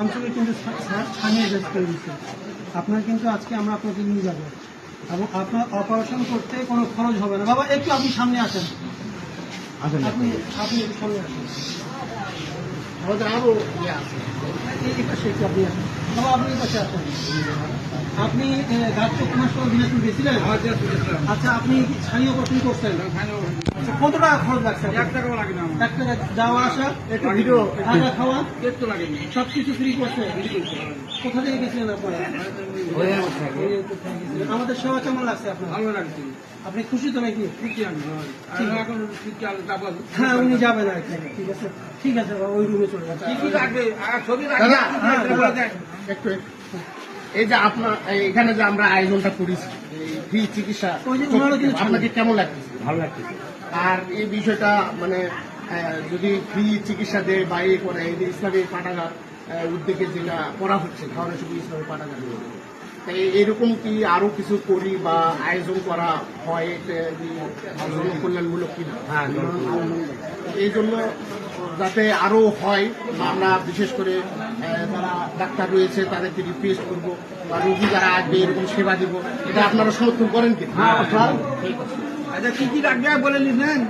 আঞ্চলিক কিন্তু স্থানীয় টেস্ট করে দিচ্ছে আপনার কিন্তু আজকে আমরা আপনাকে নিয়ে যাব। এবং আপনার অপারেশন করতে কোনো খরচ হবে না। বাবা একটু আপনি সামনে আসেন। আপনি আপনি একটু সামনে আসেন। আমাদের আরও ইয়ে আছে। এই এই পাশে একটু আপনি আসেন। বাবা আপনি এই পাশে আসেন। আপনি দিনাজপুর গেছিলেন? আচ্ছা আপনি ছানি অপারেশন করছেন? আচ্ছা কত টাকা খরচ লাগছে? এক টাকাও লাগে না। এক টাকা যাওয়া আসা একটু ভিডিও থাকা খাওয়া? একটু লাগেনি। সব কিছু ফ্রি করছে। কোথা থেকে গেছিলেন আপনারা? আমাদের সেবা কেমন লাগছে আপনার? ভালো লাগছে। আপনি খুশি তো নাকি? খুশি আমি এখন হ্যাঁ উনি যাবেন আর কি। ঠিক আছে। ঠিক আছে ওই রুমে চলে যাচ্ছে। কি কি লাগবে? ছবি লাগবে দাদা, হ্যাঁ, এটা বলে দেন। একটু একটু। এই যে আপনার এখানে যে আমরা আয়োজনটা করেছি ফ্রি চিকিৎসা আপনাকে কেমন লাগতেছে ভালো লাগতেছে আর এই বিষয়টা মানে আহ, যদি ফ্রি চিকিৎসা দেয় বা এই করে এই যে ইসলামী পাঠাগার উদ্যোগে যেটা করা হচ্ছে ধরনের শুধু ইসলামী পাঠাগার। এরকম কি আরও কিছু করি বা আয়োজন করা হয় কি জনকল্যাণমূলক কিনা? হ্যাঁ এই জন্য যাতে আরও হয় আমরা বিশেষ করে যারা ডাক্তার রয়েছে তাদেরকে রিকোয়েস্ট করব বা রোগী যারা আসবে এরকম সেবা দিব। এটা আপনারা সমর্থন করেন কি হ্যাঁ। আচ্ছা কি কি লাগবে বলে নিবেন